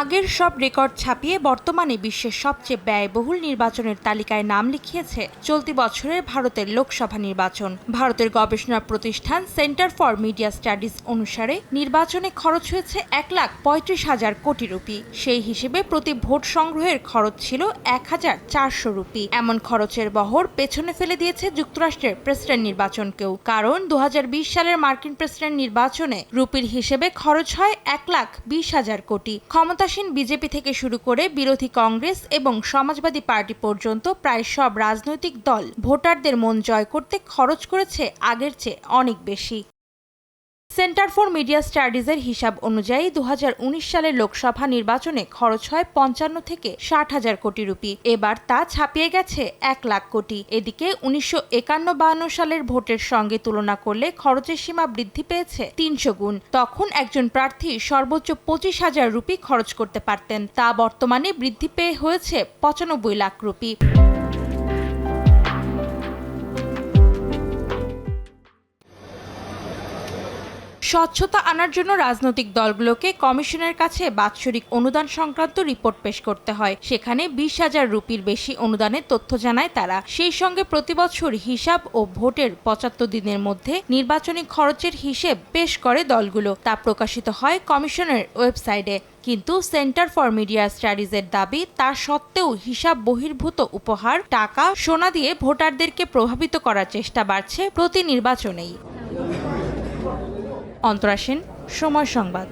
আগের সব রেকর্ড ছাপিয়ে বর্তমানে বিশ্বের সবচেয়ে ব্যয়বহুল নির্বাচনের তালিকায় নাম লিখিয়েছে চলতি বছরের ভারতের লোকসভা নির্বাচন। ভারতের গবেষণা প্রতিষ্ঠান সেন্টার ফর মিডিয়া স্টাডিজ অনুসারে নির্বাচনে খরচ হয়েছে এক লাখ পঁয়ত্রিশ হাজার কোটি রুপি। সেই হিসেবে প্রতি ভোট সংগ্রহের খরচ ছিল এক হাজার চারশো রুপি। এমন খরচের বহর পেছনে ফেলে দিয়েছে যুক্তরাষ্ট্রের প্রেসিডেন্ট নির্বাচনকেও। কারণ দু হাজার বিশ সালের মার্কিন প্রেসিডেন্ট নির্বাচনে রুপির হিসেবে খরচ হয় এক লাখ বিশ হাজার কোটি। ক্ষমতাসীন বিজেপি থেকে শুরু করে বিরোধী কংগ্রেস এবং সমাজবাদী পার্টি পর্যন্ত প্রায় সব রাজনৈতিক দল ভোটারদের মন জয় করতে খরচ করেছে আগের চেয়ে অনেক বেশি। সেন্টার ফর মিডিয়া স্টাডিজের হিসাব অনুযায়ী দু হাজার উনিশ সালের লোকসভা নির্বাচনে খরচ হয় পঞ্চান্ন থেকে ষাট হাজার কোটি রুপি। এবার তা ছাপিয়ে গেছে এক লাখ কোটি। এদিকে উনিশশো একান্ন বাহান্ন সালের ভোটের সঙ্গে তুলনা করলে খরচের সীমা বৃদ্ধি পেয়েছে তিনশো গুণ। তখন একজন প্রার্থী সর্বোচ্চ পঁচিশ হাজার রুপি খরচ করতে পারতেন। তা বর্তমানে বৃদ্ধি পেয়ে হয়েছে পঁচানব্বই লাখ রুপি। স্বচ্ছতা আনার জন্য রাজনৈতিক দলগুলোকে কমিশনের কাছে বাৎসরিক অনুদান সংক্রান্ত রিপোর্ট পেশ করতে হয়। সেখানে বিশ হাজার রুপির বেশি অনুদানের তথ্য জানায় তারা। সেই সঙ্গে প্রতিবছর হিসাব ও ভোটের পঁচাত্তর দিনের মধ্যে নির্বাচনী খরচের হিসেব পেশ করে দলগুলো। তা প্রকাশিত হয় কমিশনের ওয়েবসাইটে। কিন্তু সেন্টার ফর মিডিয়া স্টাডিজের দাবি, তা সত্ত্বেও হিসাব বহির্ভূত উপহার, টাকা, সোনা দিয়ে ভোটারদেরকে প্রভাবিত করার চেষ্টা বাড়ছে প্রতি নির্বাচনেই। অন্তরা সেন সময় সংবাদ।